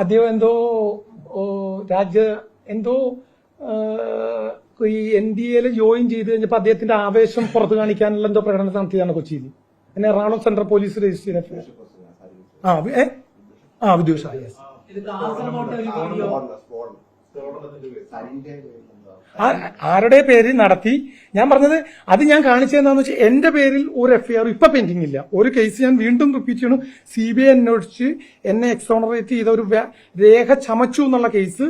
അദ്ദേഹം എന്തോ രാജ്യ എന്തോ ഈ എൻ ഡി എയിൽ ജോയിൻ ചെയ്ത് കഴിഞ്ഞപ്പോൾ അദ്ദേഹത്തിന്റെ ആവേശം പുറത്തു കാണിക്കാനുള്ള എന്തോ പ്രകടനം നടത്തിയതാണ് കൊച്ചിയിൽ എന്നെ റാണോ സെൻട്രൽ പോലീസ് രജിസ്റ്റർ ചെയ്ത ആ ഏ? ആ വിദ്വേഷ ആരുടെ പേരിൽ നടത്തി? ഞാൻ പറഞ്ഞത് അത് ഞാൻ കാണിച്ചതെന്താന്ന് വെച്ചാൽ എന്റെ പേരിൽ ഒരു എഫ്ഐആർ ഇപ്പൊ പെൻഡിങ് ഇല്ല. ഒരു കേസ് ഞാൻ വീണ്ടും റിപ്പീറ്റ് ചെയ്യണം. സി ബി ഐ അന്വേഷിച്ച് എന്നെ എക്സോണറേറ്റ് ചെയ്ത ഒരു രേഖ ചമച്ചു എന്നുള്ള കേസ്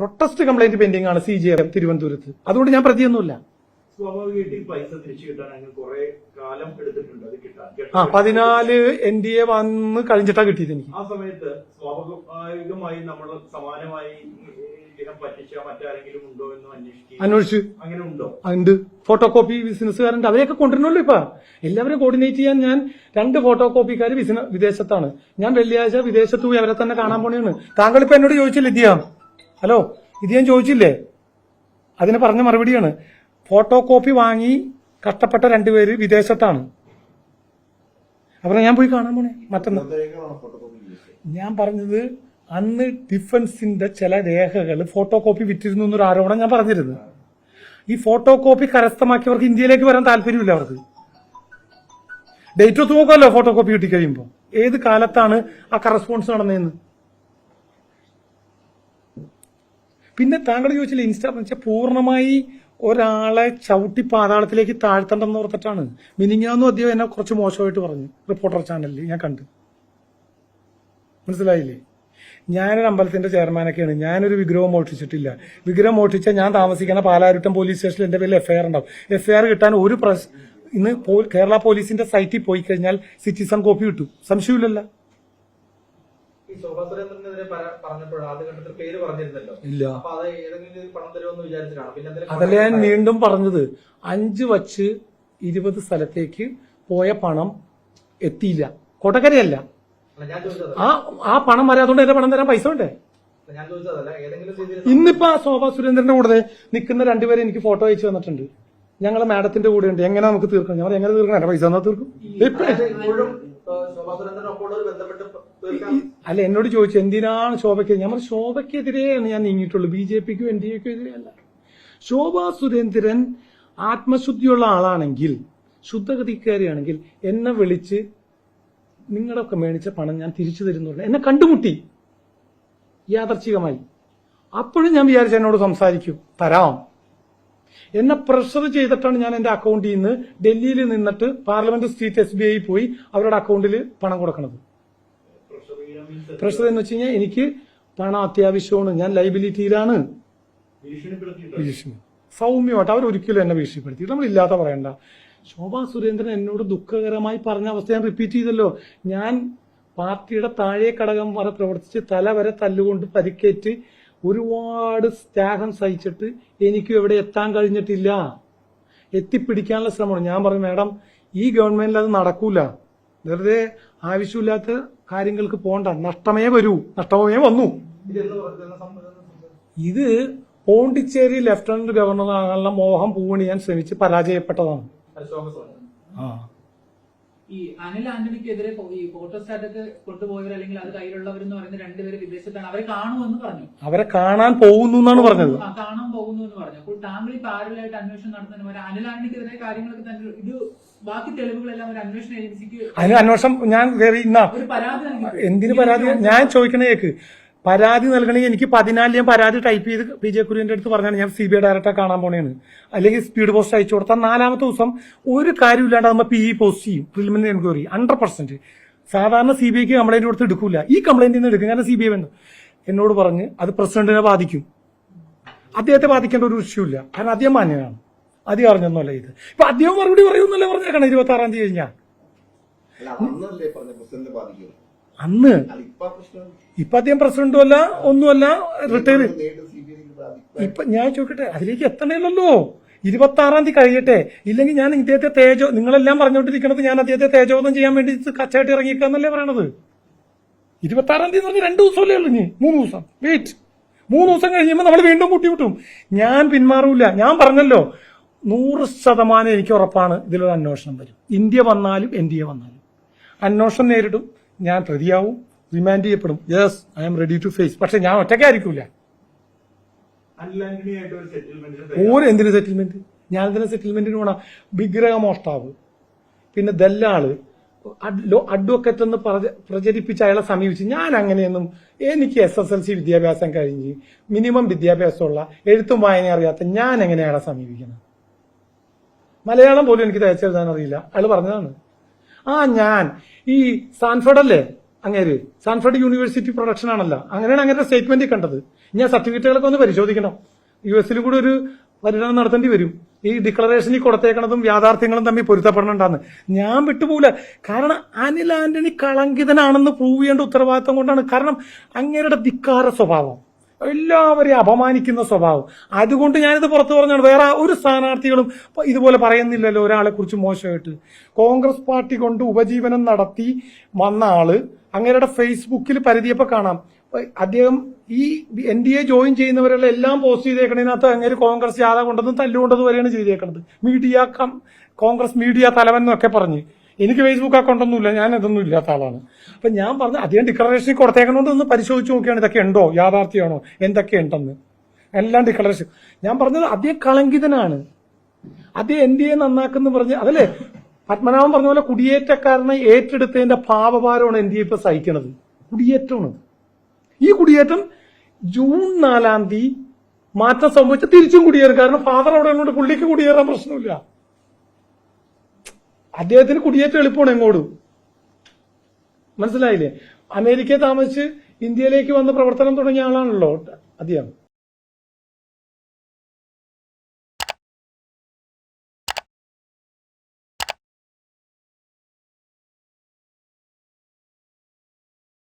പ്രൊട്ടസ്റ്റ് കംപ്ലൈന്റ് പെൻഡിംഗ് ആണ് സി ജി തിരുവനന്തപുരത്ത്. അതുകൊണ്ട് ഞാൻ പ്രതിയൊന്നുമില്ല. സ്വാഭാവികമായിട്ട് ഈ പൈസ തിരിച്ചു കിട്ടാൻ അങ്ങ് കുറെ കാലം എടുത്തിട്ടുണ്ട് അത് കിട്ടാൻ. ആ പതിനാല് എൻ ഡി എ വന്ന് കഴിഞ്ഞിട്ടാ കിട്ടിയത് എനിക്ക്. ആ സമയത്ത് സ്വാഭാവികമായി നമ്മൾ സമാനമായി ഇദ്ദേഹം പറ്റിച്ച മറ്റാരെങ്കിലും ഉണ്ടോ എന്ന് അന്വേഷിച്ചു. അങ്ങനെ ഉണ്ടോ? ഉണ്ട്. ഫോട്ടോ കോപ്പി ബിസിനസ്സുകാരുണ്ട്. അവരെയൊക്കെ കൊണ്ടുവരണല്ലോ ഇപ്പൊ. എല്ലാവരും കോർഡിനേറ്റ് ചെയ്യാൻ ഞാൻ രണ്ട് ഫോട്ടോ കോപ്പിക്കാർ വിദേശത്താണ്. ഞാൻ വെള്ളിയാഴ്ച വിദേശത്ത് പോയി അവരെ തന്നെ കാണാൻ പോണെയാണ് താങ്കൾ ഇപ്പൊ എന്നോട് ചോദിച്ചില്ല ഇതിയ ഹലോ ഇത് ഞാൻ ചോദിച്ചില്ലേ? അതിന് പറഞ്ഞ മറുപടിയാണ്. ഫോട്ടോ കോപ്പി വാങ്ങി കഷ്ടപ്പെട്ട രണ്ടുപേര് വിദേശത്താണ്. അവരെ ഞാൻ പോയി കാണാൻ പോണേ. മറ്റന്നാ. ഞാൻ പറഞ്ഞത് അന്ന് ഡിഫൻസിന്റെ ചില രേഖകൾ ഫോട്ടോ കോപ്പി വിറ്റിരുന്നു എന്നൊരു ആരോപണം ഞാൻ പറഞ്ഞിരുന്നു. ഈ ഫോട്ടോ കോപ്പി കരസ്ഥമാക്കിയവർക്ക് ഇന്ത്യയിലേക്ക് വരാൻ താല്പര്യമില്ല അവർക്ക്. ഡേറ്റ് ഒത്തു നോക്കാമല്ലോ ഫോട്ടോ കോപ്പി കിട്ടിക്കഴിയുമ്പോൾ ഏത് കാലത്താണ് ആ കറസ്പോൺസ് നടന്നതെന്ന്? പിന്നെ താങ്കൾ ചോദിച്ചില്ല ഇൻസ്റ്റാ എന്ന് വെച്ചാൽ പൂർണമായി ഒരാളെ ചവിട്ടി പാതാളത്തിലേക്ക് താഴ്ത്തണ്ടെന്ന് ഓർത്തിട്ടാണ്. മിനിങ്ങാന്നും അദ്ദേഹം എന്നെ കുറച്ച് മോശമായിട്ട് പറഞ്ഞു. റിപ്പോർട്ടർ ചാനലിൽ ഞാൻ കണ്ട്. മനസ്സിലായില്ലേ? ഞാനൊരു അമ്പലത്തിന്റെ ചെയർമാനൊക്കെയാണ്. ഞാനൊരു വിഗ്രഹം മോഷ്ടിച്ചിട്ടില്ല. വിഗ്രഹം മോഷ്ടിച്ചാൽ ഞാൻ താമസിക്കുന്ന പാലാരുട്ടം പോലീസ് സ്റ്റേഷനിൽ എന്റെ പേരിൽ എഫ്ഐആർ ഉണ്ടാവും. എഫ്ഐആർ കിട്ടാൻ ഒരു പ്രസ് ഇന്ന് കേരള പോലീസിന്റെ സൈറ്റിൽ പോയി കഴിഞ്ഞാൽ സിറ്റിസൺ കോപ്പി കിട്ടും. സംശയമില്ലല്ലോ. ഈ ശോഭാ സുരേന്ദ്രനെതിരെ പറഞ്ഞപ്പോൾ ആദ്യ ഘട്ടത്തിൽ പേര് പറഞ്ഞിരുന്നല്ലോ. ഇല്ല. അപ്പൊ അത് ഏതെങ്കിലും പണം തരുമെന്ന് വിചാരിച്ചിട്ടാണ് പിന്നെ അതല്ല ഞാൻ വീണ്ടും പറഞ്ഞത്. അഞ്ച് വച്ച് ഇരുപത് സ്ഥലത്തേക്ക് പോയ പണം എത്തിയില്ല. കൊടകരയല്ല. ആ ആ പണം വരാതുകൊണ്ട് എന്റെ പണം തരാൻ പൈസ ഉണ്ടേ ഇന്നിപ്പോ ആ ശോഭാ സുരേന്ദ്രന്റെ കൂടെ നിൽക്കുന്ന രണ്ടുപേരെ എനിക്ക് ഫോട്ടോ അയച്ചു തന്നിട്ടുണ്ട്. ഞങ്ങൾ മാഡത്തിന്റെ കൂടെ ഉണ്ട് എങ്ങനെ നമുക്ക് തീർക്കണം? ഞാൻ എങ്ങനെ തീർക്കണം? എന്റെ പൈസ തന്നാ തീർക്കും. അല്ല എന്നോട് ചോദിച്ചു എന്തിനാണ് ശോഭയ്ക്ക്? ഞമ്മൾ ശോഭയ്ക്കെതിരെയാണ് ഞാൻ നീങ്ങിയിട്ടുള്ളൂ ബി ജെ പിക്കും എൻ ഡി എക്കും എതിരെയല്ല. ശോഭാ സുരേന്ദ്രൻ ആത്മശുദ്ധിയുള്ള ആളാണെങ്കിൽ ശുദ്ധഗതിക്കാരിയാണെങ്കിൽ എന്നെ വിളിച്ച് നിങ്ങളൊക്കെ മേടിച്ച പണം ഞാൻ തിരിച്ചു തരുന്നു എന്നെ കണ്ടുമുട്ടി. യാദർച്ഛികമായി അപ്പോഴും ഞാൻ വിചാരിച്ച എന്നോട് സംസാരിക്കും. തരാം. എന്നെ പ്രഷർ ചെയ്തിട്ടാണ് ഞാൻ എന്റെ അക്കൗണ്ടിൽ നിന്ന് ഡൽഹിയിൽ നിന്നിട്ട് parliament seat S B I പോയി അവരുടെ അക്കൗണ്ടിൽ പണം കൊടുക്കണത്. പ്രഷർ എന്ന് വെച്ച് കഴിഞ്ഞാൽ എനിക്ക് പണം അത്യാവശ്യമാണ്. ഞാൻ ലൈബിലിറ്റിയിലാണ് ഭീഷണി സൗമ്യമായിട്ട് അവർ ഒരിക്കലും എന്നെ ഭീഷണിപ്പെടുത്തി നമ്മൾ ഇല്ലാത്ത പറയണ്ട. ശോഭാ സുരേന്ദ്രൻ എന്നോട് ദുഃഖകരമായി പറഞ്ഞ അവസ്ഥ ഞാൻ റിപ്പീറ്റ് ചെയ്തല്ലോ. ഞാൻ പാർട്ടിയുടെ താഴെ ഘടകം വരെ പ്രവർത്തിച്ച് തല വരെ തല്ലുകൊണ്ട് പരിക്കേറ്റ് ഒരുപാട് ത്യാഗം സഹിച്ചിട്ട് എനിക്കും എവിടെ എത്താൻ കഴിഞ്ഞിട്ടില്ല. എത്തിപ്പിടിക്കാനുള്ള ശ്രമമാണ്. ഞാൻ പറഞ്ഞു മാഡം ഈ ഗവൺമെന്റിൽ അത് നടക്കൂല. വെറുതെ ആവശ്യമില്ലാത്ത കാര്യങ്ങൾക്ക് പോണ്ട. നഷ്ടമേ വരൂ. നഷ്ടമേ വന്നു. ഇത് പോണ്ടിച്ചേരി ലഫ്റ്റനന്റ് ഗവർണർ ആകാനുള്ള മോഹം പൂവണിയാൻ ശ്രമിച്ച് പരാജയപ്പെട്ടതാണ്. ആ. ഈ അനിൽ ആന്റണിക്കെതിരെ ഈ ഫോട്ടോസ്റ്റാറ്റൊക്കെ കൊണ്ടുപോയവർ അല്ലെങ്കിൽ അത് കയ്യിലുള്ളവർ എന്ന് പറയുന്ന രണ്ടുപേര് വിദേശത്താണ്. അവരെ കാണുമെന്ന് പറഞ്ഞു. അവരെ കാണാൻ പോകുന്നു എന്നാണ് പറഞ്ഞത്. കാണാൻ പോകുന്നു എന്ന് പറഞ്ഞു. അപ്പോൾ താങ്കൾ ഈ പാരലായിട്ട് അന്വേഷണം നടത്തുന്ന അനിൽ ആന്റണിക്കെതിരെ കാര്യങ്ങളൊക്കെ തന്നെ ഇത് ബാക്കി തെളിവുകളെല്ലാം ഒരു അന്വേഷണ ഏജൻസിക്ക് അതിന് അന്വേഷണം ഞാൻ ഇന്നാ. എന്തിന് പരാതി? ഞാൻ ചോദിക്കണേ കേക്ക്. പരാതി നൽകണമെങ്കിൽ എനിക്ക് പതിനാല് ഞാൻ പരാതി ടൈപ്പ് ചെയ്ത് പി ജെ കുര്യന്റെ അടുത്ത് പറഞ്ഞാണ്. ഞാൻ സി ബി ഐ ഡയറക്ടറെ കാണാൻ പോണേണ്. അല്ലെങ്കിൽ സ്പീഡ് പോസ്റ്റ് അയച്ചു കൊടുത്താൽ നാലാമത്തെ ദിവസം ഒരു കാര്യമില്ലാണ്ട് നമ്മൾ പി ഇ പോസ്റ്റ് ചെയ്യും. പ്രിലിമിനറി എൻക്വയറി ഹൺഡ്രഡ് പെർസെന്റ് സാധാരണ സി ബി ഐക്ക് കംപ്ലൈന്റ് കൊടുത്ത് എടുക്കൂല. ഈ കംപ്ലൈന്റ് നിന്ന് എടുക്കും. കാരണം സി ബി ഐ വേണ്ട. എന്നോട് പറഞ്ഞ് അത് പ്രസിഡന്റിനെ ബാധിക്കും. അദ്ദേഹത്തെ ബാധിക്കേണ്ട ഒരു ഇഷ്യൂ ഇല്ല. കാരണം അദ്ദേഹം മാന്യനാണ്. അധികം അറിഞ്ഞൊന്നുമല്ല ഇത്. ഇപ്പൊ അദ്ദേഹം മറുപടി പറയുമെന്നല്ലേ പറഞ്ഞേക്കണം ഇരുപത്തി ആറാം തീയതി കഴിഞ്ഞാൽ? പറഞ്ഞ അന്ന് ഇപ്പൊ അദ്ദേഹം പ്രസിഡന്റും അല്ല ഒന്നുമല്ല റിട്ടയർ ഇപ്പൊ ഞാൻ ചോദിക്കട്ടെ അതിലേക്ക് എത്തണേലല്ലോ. ഇരുപത്തി ആറാം തീയതി കഴിയട്ടെ. ഇല്ലെങ്കിൽ ഞാൻ ഇദ്ദേഹത്തെ തേജോ നിങ്ങളെല്ലാം പറഞ്ഞുകൊണ്ടിരിക്കുന്നത് ഞാൻ അദ്ദേഹത്തെ തേജോധം ചെയ്യാൻ വേണ്ടി കച്ചായിട്ട് ഇറങ്ങിക്കാന്നല്ലേ പറയണത്? ഇരുപത്തി ആറാം തീയതി എന്ന് പറഞ്ഞാൽ രണ്ടു ദിവസമല്ലേ ഉള്ളൂ ഇനി. മൂന്ന് ദിവസം. വെയിറ്റ് മൂന്ന് ദിവസം കഴിയുമ്പോൾ നമ്മൾ വീണ്ടും കൂട്ടിവിട്ടും ഞാൻ പിന്മാറൂല. ഞാൻ പറഞ്ഞല്ലോ നൂറ് ശതമാനം എനിക്ക് ഉറപ്പാണ് ഇതിലൊരു അന്വേഷണം വരും. ഇന്ത്യ വന്നാലും എൻ ഡി എ വന്നാലും. അന്വേഷണം നേരിടും. ഞാൻ പ്രതിയാവും റിമാൻഡ് ചെയ്യപ്പെടും. Yes I am ready to face പക്ഷെ ഞാൻ ഒറ്റയ്ക്കായിരിക്കൂല അനിൽ ആന്റണിയായിട്ട് ഒരു എന്തിനു സെറ്റിൽമെന്റ് ഞാൻ എന്തിനാ സെറ്റിൽമെന്റിന് പോണ? വിഗ്രഹ മോഷ്ടാവ്. പിന്നെ ദല്ലാൾ. അഡ്വക്കറ്റ് എന്ന് പ്രചരിപ്പിച്ച് അയാളെ സമീപിച്ച് ഞാൻ അങ്ങനെയൊന്നും എനിക്ക് എസ് എസ് എൽ സി വിദ്യാഭ്യാസം കഴിഞ്ഞ് മിനിമം വിദ്യാഭ്യാസമുള്ള എഴുത്തും വായന അറിയാത്ത ഞാൻ എങ്ങനെ അയാളെ സമീപിക്കണം മലയാളം പോലും എനിക്ക് തയ്ച്ചെഴുതാൻ അറിയില്ല. അയാൾ പറഞ്ഞതാണ്. ആ ഞാൻ. ഈ സാൻഫർഡ് അല്ലേ? അങ്ങേര്. സാൻഫർഡ് യൂണിവേഴ്സിറ്റി പ്രൊഡക്ഷൻ ആണല്ലോ. അങ്ങനെയാണ് അങ്ങനത്തെ സ്റ്റേറ്റ്മെന്റ് കണ്ടത്. ഞാൻ സർട്ടിഫിക്കറ്റുകളൊക്കെ ഒന്ന് പരിശോധിക്കണം. യു എസിൽ കൂടെ ഒരു പര്യടനം നടത്തേണ്ടി വരും. ഈ ഡിക്ലറേഷനിൽ കൊടുത്തേക്കണതും യാഥാർത്ഥ്യങ്ങളും തമ്മിൽ പൊരുത്തപ്പെടണുണ്ടാന്ന് ഞാൻ വിട്ടുപോകില്ല കാരണം അനിൽ ആന്റണി കളങ്കിതനാണെന്ന് പ്രൂവ് ചെയ്യേണ്ട ഉത്തരവാദിത്തം കൊണ്ടാണ്. കാരണം അങ്ങേരുടെ ധിക്കാര സ്വഭാവം. എല്ലാവരെയും അപമാനിക്കുന്ന സ്വഭാവം. അതുകൊണ്ട് ഞാനിത് പുറത്തു പറഞ്ഞാണ്. വേറെ ഒരു സ്ഥാനാർത്ഥികളും ഇതുപോലെ പറയുന്നില്ലല്ലോ ഒരാളെ കുറിച്ച് മോശമായിട്ട്. കോൺഗ്രസ് പാർട്ടി കൊണ്ട് ഉപജീവനം നടത്തി വന്ന ആൾ അങ്ങേരുടെ ഫേസ്ബുക്കിൽ പരിധിയപ്പോ കാണാം. അദ്ദേഹം ഈ എൻ ഡി എ ജോയിൻ ചെയ്യുന്നവരെല്ലാം എല്ലാം പോസ്റ്റ് ചെയ്തേക്കണതിനകത്ത് അങ്ങനെ കോൺഗ്രസ് ജാഥ കൊണ്ടതും തല്ലുകൊണ്ടതും വരെയാണ് ചെയ്തേക്കുന്നത് മീഡിയ കോൺഗ്രസ് മീഡിയ തലവൻ എന്നൊക്കെ പറഞ്ഞ്. എനിക്ക് ഫേസ്ബുക്ക് അക്കൗണ്ട് അക്കൗണ്ടൊന്നുമില്ല ഞാൻ ഇതൊന്നും ഇല്ലാത്ത ആളാണ്. അപ്പൊ ഞാൻ പറഞ്ഞു അദ്ദേഹം ഡിക്ലറേഷൻ കൊടുത്തേക്കണോണ്ട് ഒന്ന് പരിശോധിച്ച് നോക്കിയാണ് ഇതൊക്കെ ഉണ്ടോ യാഥാർത്ഥ്യമാണോ എന്തൊക്കെ ഉണ്ടെന്ന്. എല്ലാം ഡിക്ലറേഷൻ ഞാൻ പറഞ്ഞത് അദ്ദേഹം കളങ്കിതനാണ്. അദ്ദേഹം എൻ ഡി എ നന്നാക്കുന്നു പറഞ്ഞ് അതല്ലേ? പത്മനാഭൻ പറഞ്ഞ പോലെ കുടിയേറ്റക്കാരനെ ഏറ്റെടുത്തതിന്റെ പാപഭാരമാണ് എൻ ഡി എ ഇപ്പൊ സഹിക്കണത്. കുടിയേറ്റമാണ്. ഈ കുടിയേറ്റം ജൂൺ നാലാം തീയതി മാറ്റം സംഭവിച്ച തിരിച്ചും കുടിയേറും. കാരണം ഫാദർ അവിടെ ഉള്ളതുകൊണ്ട് പുള്ളിക്ക് കുടിയേറാൻ പ്രശ്നമില്ല. അദ്ദേഹത്തിന് കുടിയേറ്റം എളുപ്പമാണ് എങ്ങോട്ടും. മനസ്സിലായില്ലേ? അമേരിക്കയെ താമസിച്ച് ഇന്ത്യയിലേക്ക് വന്ന് പ്രവർത്തനം തുടങ്ങിയ ആളാണല്ലോ അദ്ദേഹം.